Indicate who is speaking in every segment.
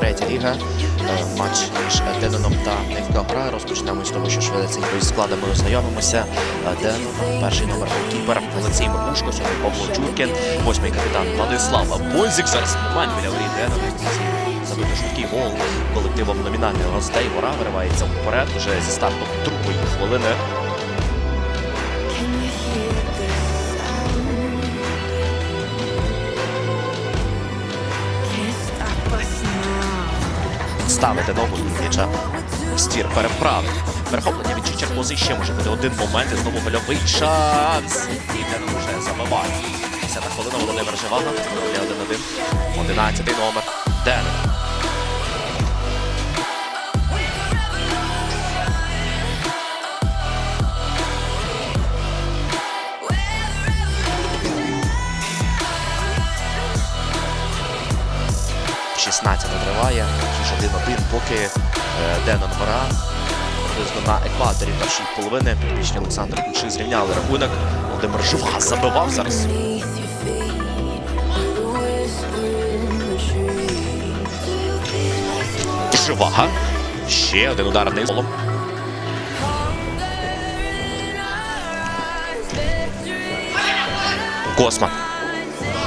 Speaker 1: Третя ліга. Е, Матч між Деноном та ФК Гра. Розпочнемо із того, що швиденько із складами ознайомимося. Е, Денон, перший номер голкіпер Олексій Макушко, сьогодні Павло Чуркін, восьмий капітан Владислава Бонзік. Зараз момент біля воріт Денона. Забити швидкий гол колективом номінальних гостей. Гора виривається вперед вже зі стартом другої хвилини. поставити ногу Лукіча в стір переправи. Перехоплення від Чичеркози ще може бути один момент і знову гольовий шанс. І не вже Це на хвилина Володимир Живана, 1-1, 11 номер. Денер. 16 триває, 1-1, поки е, Денон Гора приблизно на екваторі першої половини. Північні Олександр Кучи зрівняли рахунок. Володимир Жуга забивав зараз. Живага. Ще один удар низолом. Косма.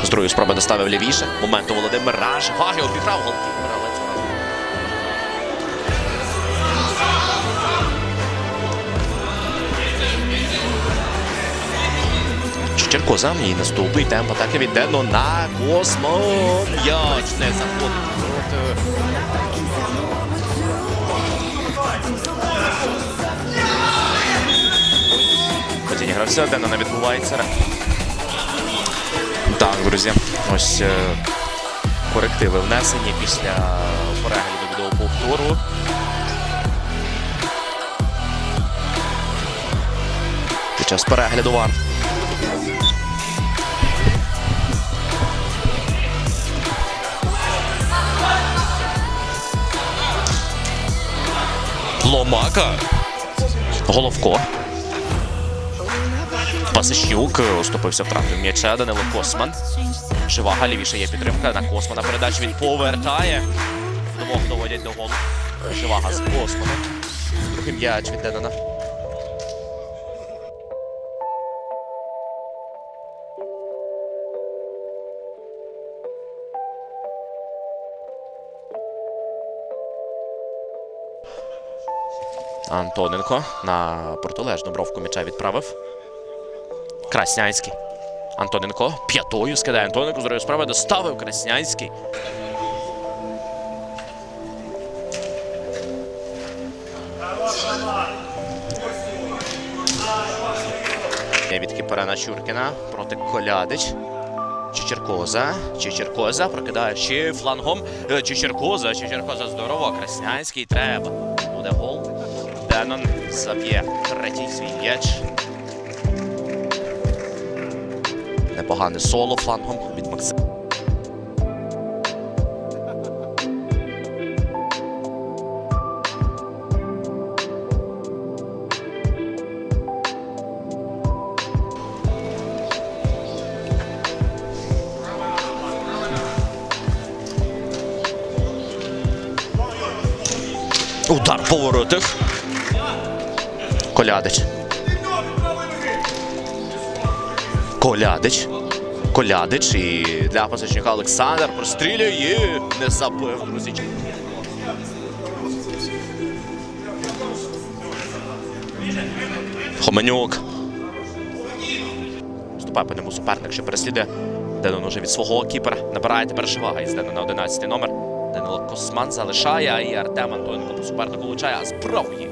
Speaker 1: Другої спроби доставив лівіше. Моменту Володимира Живаги обіграв голкіпера, але цього разу. І наступний темп атаки від Дено на Космо. М'яч не заходить. ворота. Падіння гравця, Дено не відбувається. Так, друзі, ось е, корективи внесені після перегляду відеоповтору. Під час перегляду вар. Ломака. Головко. Пасищук оступився втратив м'яча. Данило Косман. Живага лівіше є підтримка на Космана. Передачу він повертає. Двох доводять до голу. Живага з Косманом. Другий м'яч від Денона. Антоненко на протилежну бровку м'яча відправив. Краснянський. Антоненко п'ятою скидає Антоненко. З другої справи доставив Краснянський. Від Кіпера Чуркіна проти Колядич. Чечеркоза. Чечеркоза прокидає ще флангом. Е, Чечеркоза. Чечеркоза здорово. Краснянський треба. Буде гол. Денон заб'є третій свій м'яч. Непогане соло флангом від Максима. Удар по воротах. Колядич. Колядич. Колядич і для позичника Олександр прострілює. Не забив, друзі. Хоменюк. Вступає по ньому суперник, що переслідує. Денон уже від свого кіпера набирає тепер Живага із Денона 11 номер. Данило Косман залишає, і Артем Антоненко по супернику влучає, а зброї.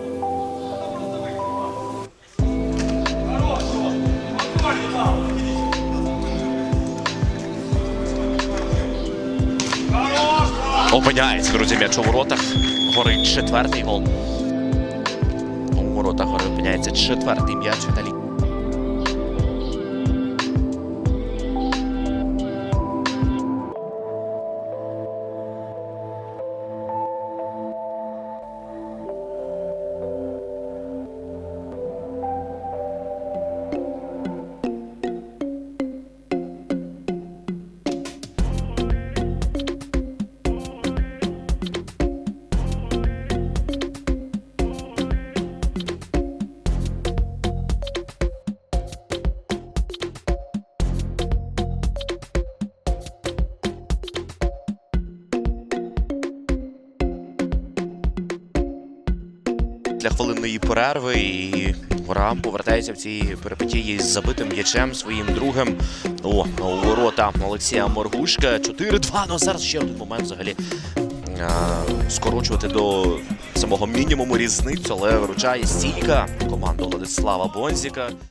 Speaker 1: Опиняється, друзі, м'яч у воротах. Горить четвертий гол. У воротах гори опиняється четвертий м'яч Віталій. Після хвилинної перерви. І гора повертається в цій перипетії з забитим м'ячем своїм другим. О, у ворота Олексія Моргушка. 4-2. Ну зараз ще один момент взагалі. Скорочувати до самого мінімуму різницю, але вручає стійка команду Владислава Бонзіка.